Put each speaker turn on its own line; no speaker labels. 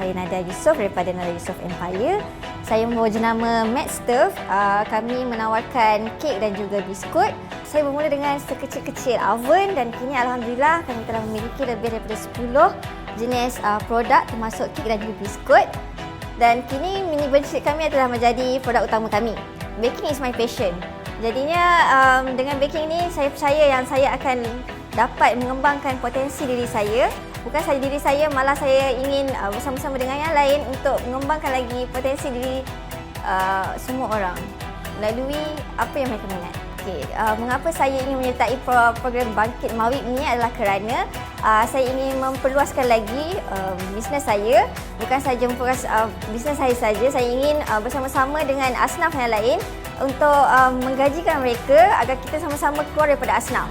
saya Nada Yusof daripada Nada Yusof Empire. Saya membawa jenama Matt Stuff. Uh, kami menawarkan kek dan juga biskut. Saya bermula dengan sekecil-kecil oven dan kini Alhamdulillah kami telah memiliki lebih daripada 10 jenis uh, produk termasuk kek dan juga biskut. Dan kini mini bunch kami adalah menjadi produk utama kami. Baking is my passion. Jadinya um, dengan baking ni saya percaya yang saya akan dapat mengembangkan potensi diri saya bukan saja diri saya malah saya ingin uh, bersama-sama dengan yang lain untuk mengembangkan lagi potensi diri uh, semua orang melalui apa yang mereka minat. Okay, uh, mengapa saya ingin menyertai pro- program Bangkit Mawib ini adalah kerana uh, saya ingin memperluaskan lagi uh, bisnes saya bukan saja memperluas uh, bisnes saya saja saya ingin uh, bersama-sama dengan asnaf yang lain untuk uh, menggajikan mereka agar kita sama-sama keluar daripada asnaf.